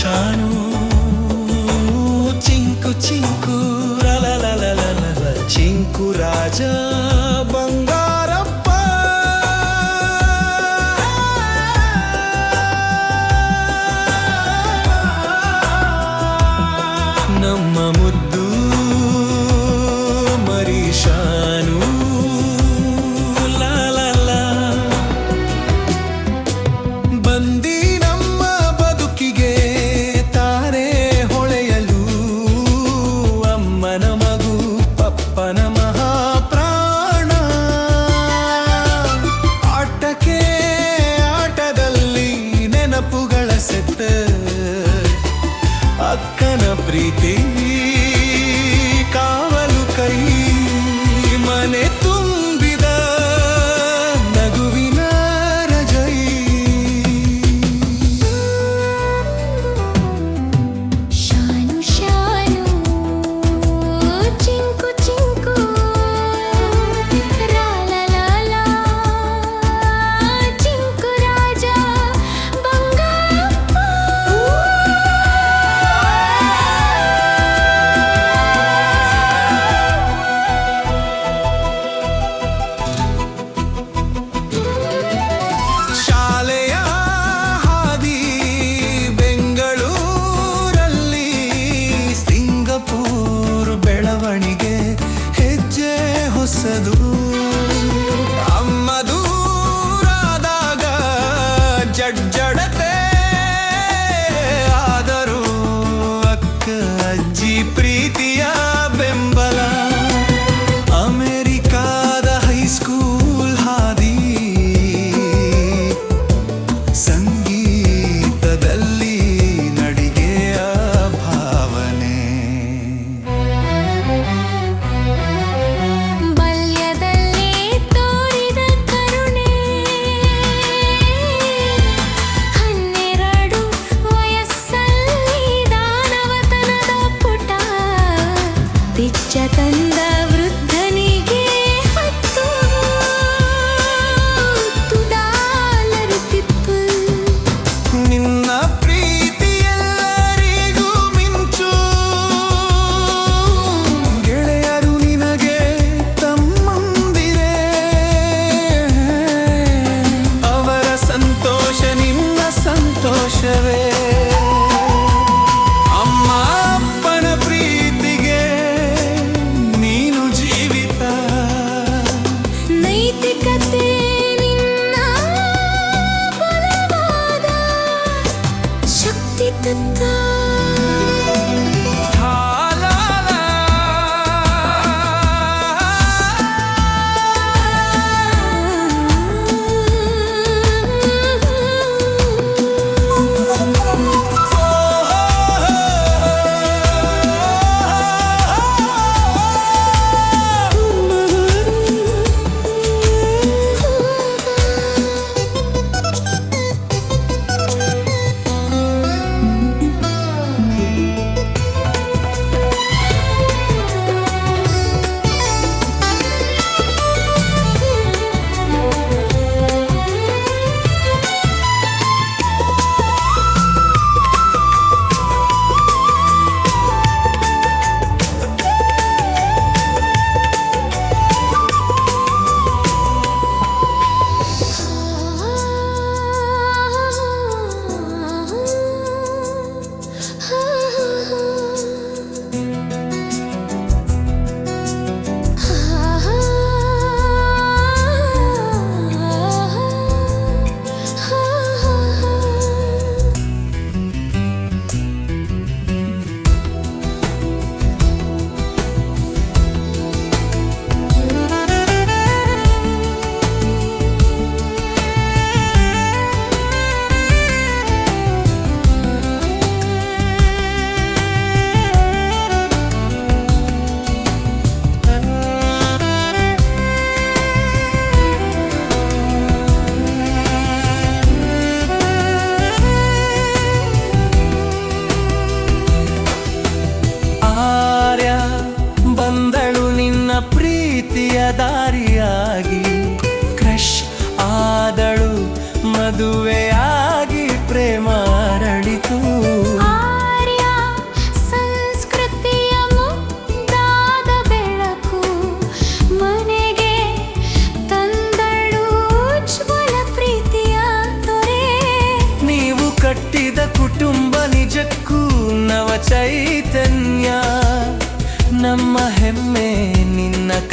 Shanu, chinku chinku, la la la la la la, chinku raja. నమ్మముద్దు ಬದಲಾವಣೆಗೆ ಹೆಜ್ಜೆ ಹೊಸದು. तन्दा वृद्ध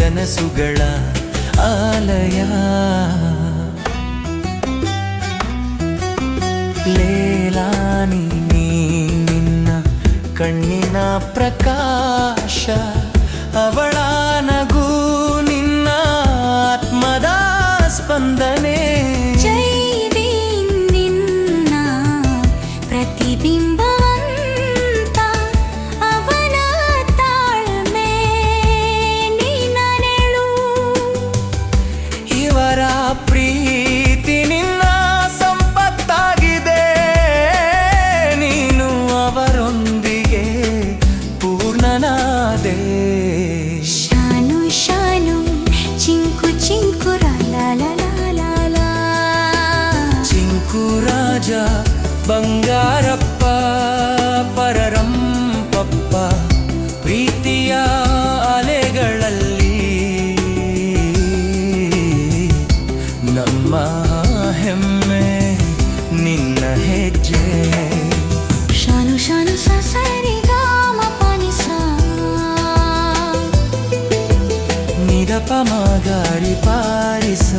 ಕನಸುಗಳ ಆಲಯ. ಲೇಲಾನಿ ನಿನ್ನ ಕಣ್ಣಿನ ಪ್ರಕಾಶ ಅವಳ ನಗು ನಿನ್ನ ಆತ್ಮದ ಸ್ಪಂದನೆ. ಪ್ರೀತಿ ನಿನ್ನ ಸಂಪತ್ತಾಗಿದೆ ನೀನು ಅವರೊಂದಿಗೆ ಪೂರ್ಣನಾದೆ ಶಾನು ಶಾನು ಚಿಂಕು ಚಿಂಕು ಲಾಲ ಚಿಂಕು ರಾಜ ಬಂಗಾರಪ್ಪ ನಮ್ಮ ಹೆಮ್ಮೆ ನಿನ್ನ ಹೆಜ್ಜೆ ಶಾನು ಶಾನು ಸರಿ ಗಾಮ ಪನಿಸ ನಿರಪ ಮಾಗಾರಿ ಪಾರಿಸ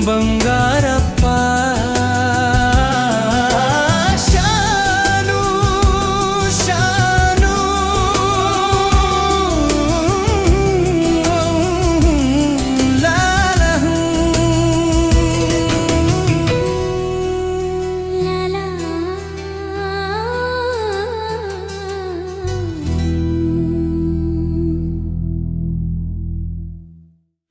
ಬಂಗಾರ